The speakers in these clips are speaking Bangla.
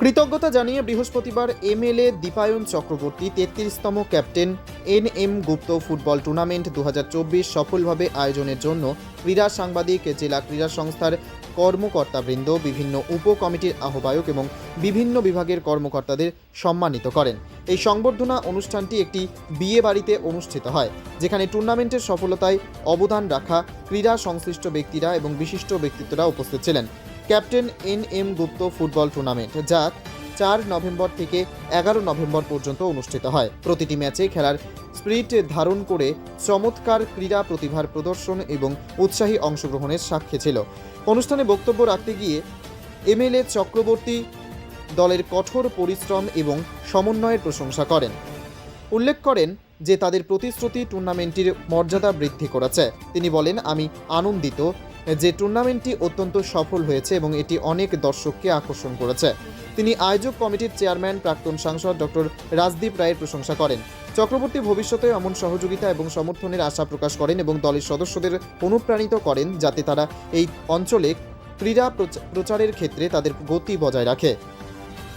কৃতজ্ঞতা জানিয়ে বৃহস্পতিবার MLA Dipayan Chakraborty তেত্রিশতম captain N M Gupta football tournament দু হাজার চব্বিশ সফলভাবে আয়োজনের জন্য ক্রীড়া সাংবাদিক, জেলা ক্রীড়া সংস্থার কর্মকর্তাবৃন্দ, বিভিন্ন উপ কমিটির আহ্বায়ক এবং বিভিন্ন বিভাগের কর্মকর্তাদের সম্মানিত করেন। এই সংবর্ধনা অনুষ্ঠানটি একটি বিয়ে বাড়িতে অনুষ্ঠিত হয়, যেখানে টুর্নামেন্টের সফলতায় অবদান রাখা ক্রীড়া সংশ্লিষ্ট ব্যক্তিরা এবং বিশিষ্ট ব্যক্তিত্বরা উপস্থিত ছিলেন। Captain N M Gupta football tournament, যা চার নভেম্বর থেকে এগারো নভেম্বর পর্যন্ত অনুষ্ঠিত হয়। প্রতিটি ম্যাচে খেলার স্পিরিট ধারণ করে চমৎকার ক্রীড়া প্রতিভার প্রদর্শন এবং উৎসাহী অংশগ্রহণের সাক্ষী ছিল। অনুষ্ঠানে বক্তব্য রাখতে গিয়ে এমএলএ চক্রবর্তী দলের কঠোর পরিশ্রম এবং সমন্বয়ের প্রশংসা করেন। উল্লেখ করেন যে তাদের প্রতিশ্রুতি টুর্নামেন্টটির মর্যাদা বৃদ্ধি করেছে। তিনি বলেন, আমি আনন্দিত যে টুর্নামেন্টটি অত্যন্ত সফল হয়েছে এবং এটি অনেক দর্শককে আকর্ষণ করেছে। তিনি আয়োজক কমিটির চেয়ারম্যান, প্রাক্তন সাংসদ ডক্টর রাজদীপ রায়ের প্রশংসা করেন। চক্রবর্তী ভবিষ্যতে এমন সহযোগিতা এবং সমর্থনের আশা প্রকাশ করেন এবং দলের সদস্যদের অনুপ্রাণিত করেন যাতে তারা এই অঞ্চলে ক্রীড়া প্রচ- প্রচারের ক্ষেত্রে তাদের গতি বজায় রাখে।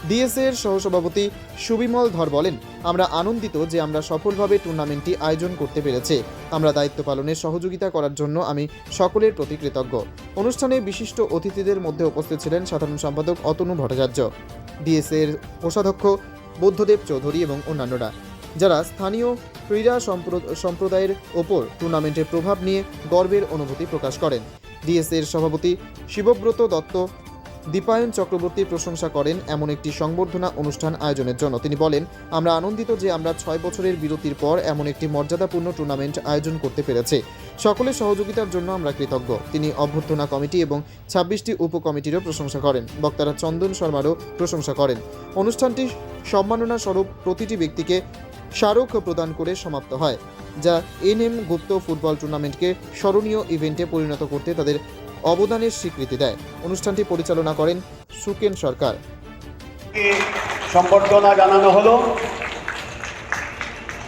ডিএসএ এর সহসভাপতি সুবিমল ধর বলেন, আমরা আনন্দিত যে আমরা সফলভাবে টুর্নামেন্টটি আয়োজন করতে পেরেছি। আমরা দায়িত্ব পালনের সহযোগিতা করার জন্য আমি সকলের প্রতি কৃতজ্ঞ। অনুষ্ঠানে বিশিষ্ট অতিথিদের মধ্যে উপস্থিত ছিলেন সাধারণ সম্পাদক অতনু ভট্টাচার্য ডিএসএ এর কোষাধ্যক্ষ বুদ্ধদেব চৌধুরী এবং অন্যান্যরা, যারা স্থানীয় ক্রীড়া সম্প্র- সম্প্রদায়ের ওপর টুর্নামেন্টের প্রভাব নিয়ে গর্বের অনুভূতি প্রকাশ করেন। ডিএসএর সভাপতি শিবব্রত দত্ত দীপায়ন চক্রবর্তীর প্রশংসা করেন এমন একটি সংবর্ধনা অনুষ্ঠান আয়োজনের জন্য। তিনি বলেন, আমরা আনন্দিত যে আমরা ছয় বছরের বিরতির পর এমন একটি মর্যাদাপূর্ণ টুর্নামেন্ট আয়োজন করতে পেরেছি। সকলের সহযোগিতার জন্য আমরা কৃতজ্ঞ। তিনি অভ্যর্থনা কমিটি এবং ছাব্বিশটি উপকমিটিরও প্রশংসা করেন। বক্তারা চন্দন শর্মারও প্রশংসা করেন। অনুষ্ঠানটি সম্মাননা স্বরূপ প্রতিটি ব্যক্তিকে স্মারক প্রদান করে সমাপ্ত হয়, যা এন এম গুপ্ত ফুটবল টুর্নামেন্টকে স্মরণীয় ইভেন্টে পরিণত করতে তাদের অবদানের স্বীকৃতি দেয়। অনুষ্ঠানটি পরিচালনা করেন সুকেন সরকার। সম্বর্ধনা জানানো হলো।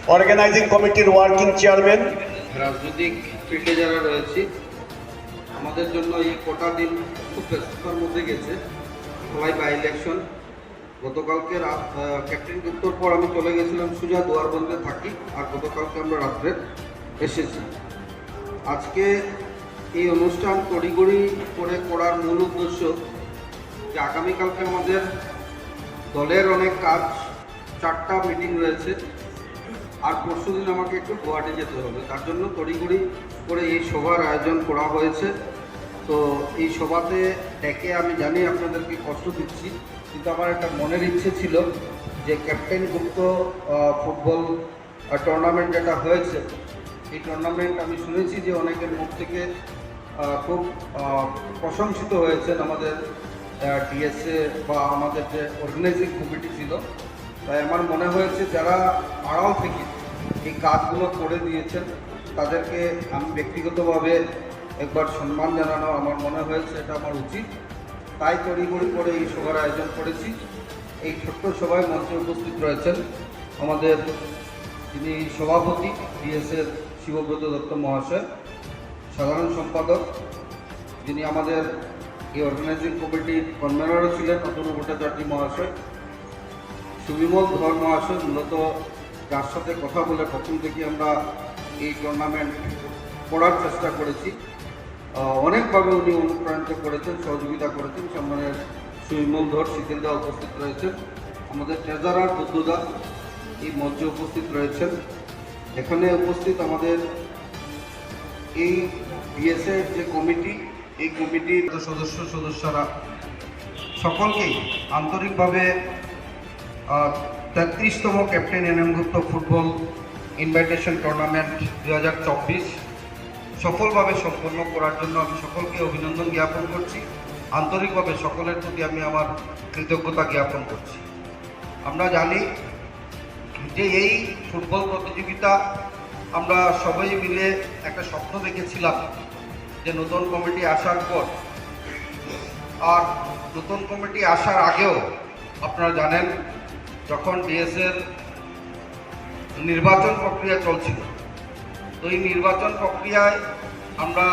অর্গানাইজিং কমিটির ওয়ার্কিং চেয়ারম্যান রাজনৈতিক ফিল্ডে যারা রয়েছি আমাদের জন্য এই কটা দিন খুব ব্যস্ততার মধ্যে গেছে। সবাই বাই ইলেকশন গতকালকে রাত আহ, ক্যাপ্টেন গুপ্তর পর আমি চলে গেছিলাম সুজা দুয়ারবন্দে থাকি আর গতকালকে আমরা রাত্রে এসেছি। আজকে এই অনুষ্ঠান তড়িগড়ি করে করার মূল উদ্দেশ্য যে আগামীকালকে আমাদের দলের অনেক কাজ, চারটা মিটিং রয়েছে। আর পরশু দিন আমাকে একটু গুয়াহাটি যেতে হবে। তার জন্য তড়িঘড়ি করে এই সভার আয়োজন করা হয়েছে। তো এই সভাতে ডেকে আমি জানি আপনাদেরকে কষ্ট দিচ্ছি, কিন্তু আমার একটা মনের ইচ্ছে ছিল যে ক্যাপ্টেন গুপ্ত ফুটবল টুর্নামেন্ট যেটা হয়েছে, এই টুর্নামেন্ট আমি শুনেছি যে অনেকের মুখ থেকে খুব প্রশংসিত হয়েছেন আমাদের ডিএসএ বা আমাদের যে অর্গানাইজিং কমিটি ছিল। তাই আমার মনে হয়েছে যারা আড়াল থেকে এই কাজগুলো করে দিয়েছেন তাদেরকে আমি ব্যক্তিগতভাবে একবার সম্মান জানানো আমার মনে হয়েছে, এটা আমার উচিত। তাই তড়িঘড়ি করে এই সভার আয়োজন করেছি। এই ছোট্ট সভায় মঞ্চে উপস্থিত রয়েছেন আমাদের যিনি সভাপতি ডিএসএর শিবব্রত দত্ত মহাশয়। সাধারণ সম্পাদক, যিনি আমাদের এই অর্গানাইজিং কমিটির কনভেনারও ছিলেন অতনু ভট্টাচার্য মহাশয়। সুবিমল ধর মহাশয়, মূলত যার সাথে কথা বলে প্রথম থেকে আমরা এই টুর্নামেন্ট করার চেষ্টা করেছি। অনেকভাবে উনি অনুপ্রাণিত করেছেন, সহযোগিতা করেছেন, সম্মানের সুবিমল ধর শীতেলদা উপস্থিত রয়েছেন। আমাদের ট্রেজারার বুদ্ধদা এই মঞ্চে উপস্থিত রয়েছেন। এখানে উপস্থিত আমাদের এই বিএসএফ যে কমিটি, এই কমিটির সদস্য সদস্যরা সকলকেই আন্তরিকভাবে তেত্রিশতম captain N M Gupta football invitation tournament দু হাজার চব্বিশ সফলভাবে সম্পন্ন করার জন্য আমি সকলকে অভিনন্দন জ্ঞাপন করছি। আন্তরিকভাবে সকলের প্রতি আমি আমার কৃতজ্ঞতা জ্ঞাপন করছি। আমরা জানি যে এই ফুটবল প্রতিযোগিতা আমরা সবাই মিলে একটা স্বপ্ন দেখেছিলাম যে নতুন কমিটি আসার পর। আর নতুন কমিটি আসার আগেও আপনারা জানেন, যখন ডিএসএর নির্বাচন প্রক্রিয়া চলছিল। তো এই নির্বাচন প্রক্রিয়ায় আমরা